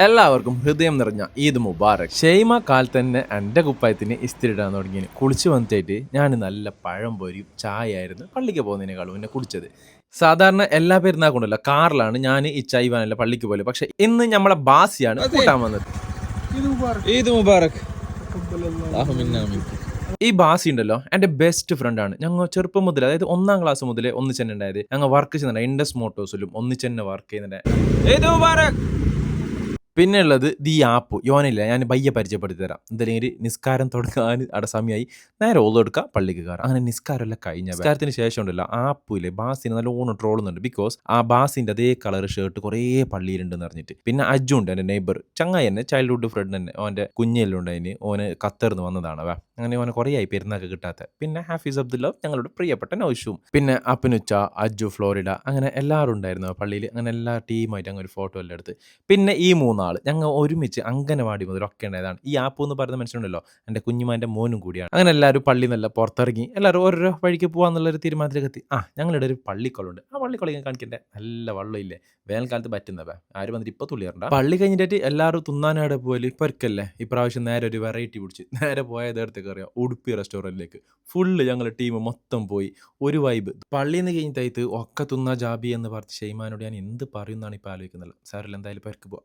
എല്ലാവർക്കും ഹൃദയം നിറഞ്ഞ ഈദ് മുബാറക്. ഷെയ്മ കാൽ തന്നെ എന്റെ കുപ്പായത്തിന് ഇസ്തിരി ഇടാൻ തുടങ്ങി കുളിച്ച് വന്നിട്ട് ഞാൻ നല്ല പഴം പൊരിയും ചായ ആയിരുന്നു പള്ളിക്ക് പോകുന്നതിനേക്കാളും എന്നെ കുടിച്ചത്. സാധാരണ എല്ലാ പെരുന്നാൾക്കുണ്ടല്ലോ കാറിലാണ് ഞാൻ ഈ ചായ വാനല്ല പള്ളിക്ക് പോലെ പക്ഷെ ഇന്ന് നമ്മളെ ബാസിയാണ് കൂട്ടാൻ വന്നത്. ഈദ് മുബാറക്. ഈ ബാസി ഉണ്ടല്ലോ എന്റെ ബെസ്റ്റ് ഫ്രണ്ട് ആണ്. ഞങ്ങൾ ചെറുപ്പം മുതൽ അതായത് ഒന്നാം ക്ലാസ് മുതൽ ഒന്നിച്ചെന്നെ ഉണ്ടായത്. ഞങ്ങൾ വർക്ക് ചെയ്യുന്നുണ്ട് ഇൻഡസ് മോട്ടോഴ്സിലും ഒന്നിച്ചെന്നെ വർക്ക് ചെയ്യുന്നുണ്ട് പിന്നെ ഉള്ളത് ദി ആപ്പ്. യോനില്ല ഞാൻ ബയ്യ പരിചയപ്പെടുത്തി തരാം എന്തെങ്കിലും നിസ്കാരം തുടങ്ങാൻ അവിടെ സമയമായി നേരെ ഓളെടുക്കുക പള്ളിക്ക് കയറാം അങ്ങനെ നിസ്കാരമല്ല കഴിഞ്ഞ നിസ്കാരത്തിന് ശേഷം ഉണ്ടല്ലോ ആപ്പിൽ ബാസിന് നല്ലോണം ട്രോളുന്നുണ്ട് ബിക്കോസ് ആ ബാസിന്റെ അതേ കളർ ഷർട്ട് കുറേ പള്ളിയിലുണ്ടെന്ന് പറഞ്ഞിട്ട് പിന്നെ അജു ഉണ്ട് എന്റെ നെയ്ബർ ചങ്ങായി തന്നെ ചൈൽഡ്ഹുഡ് ഫ്രണ്ട് തന്നെ. ഓന്റെ കുഞ്ഞെല്ലാം അതിന്. ഓന് ഖത്തറിന്ന് വന്നതാണ് അങ്ങനെ ഓനെ കുറേ ആയി പെരുന്നാൾക്ക് കിട്ടാത്ത. പിന്നെ ഹാഫീസ് അബ്ദുല്ല ഞങ്ങളുടെ പ്രിയപ്പെട്ട നൗഷും. പിന്നെ അപ്പനുച്ച അജു ഫ്ലോറിഡ അങ്ങനെ എല്ലാവരും ഉണ്ടായിരുന്നു പള്ളിയിൽ. അങ്ങനെ എല്ലാ ടീമായിട്ട് അങ്ങനെ ഒരു ഫോട്ടോ എല്ലാം എടുത്ത്. പിന്നെ ഈ മൂന്നാൾ ഞങ്ങൾ ഒരുമിച്ച് അംഗനവാടി മുതൽ ഒക്കെ ഉണ്ടായതാണ്. ഈ ആപ്പ് എന്ന് പറയുന്ന മനുഷ്യനുണ്ടല്ലോ എന്റെ കുഞ്ഞുമാന്റെ മോനും കൂടിയാണ്. അങ്ങനെ എല്ലാവരും പള്ളി നല്ല പുറത്തിറങ്ങി എല്ലാവരും ഓരോ വഴിക്ക് പോകാന്നുള്ളൊരു തീരുമാനത്തിലേക്ക് എത്തി. ആ ഞങ്ങളുടെ ഒരു പള്ളിക്കുളമുണ്ട്. ആ പള്ളിക്കുളം കാണിക്കേണ്ട നല്ല വെള്ളമില്ലേ? വേനൽക്കാലത്ത് പറ്റുന്നവ ആരും വന്നിട്ട് ഇപ്പോൾ തുള്ളിയറുണ്ട് പള്ളി കഴിഞ്ഞിട്ട് എല്ലാവരും തിന്നാനാടെ പോയാലും ഇപ്പം ഒരിക്കല്ലേ? ഇപ്രാവശ്യം നേരെ ഒരു വെറൈറ്റി പിടിച്ച്. നേരെ പോയത് അടുത്തേക്ക് അറിയാം ഉടുപ്പി റെസ്റ്റോറന്റിലേക്ക് ഫുള്ള് ഞങ്ങൾ ടീം മൊത്തം പോയി. ഒരു വൈബ് പള്ളിയിൽ നിന്ന് കഴിഞ്ഞിട്ടായിട്ട് ഒക്കെ തിന്ന ജാബി എന്ന് പറഞ്ഞ് ഷെയ്മാനോട് ഞാൻ എന്ത് പറയുമെന്നാണ് ഇപ്പോൾ ആലോചിക്കുന്നത്. സാറിൽ എന്തായാലും പേർക്ക് പോവാം.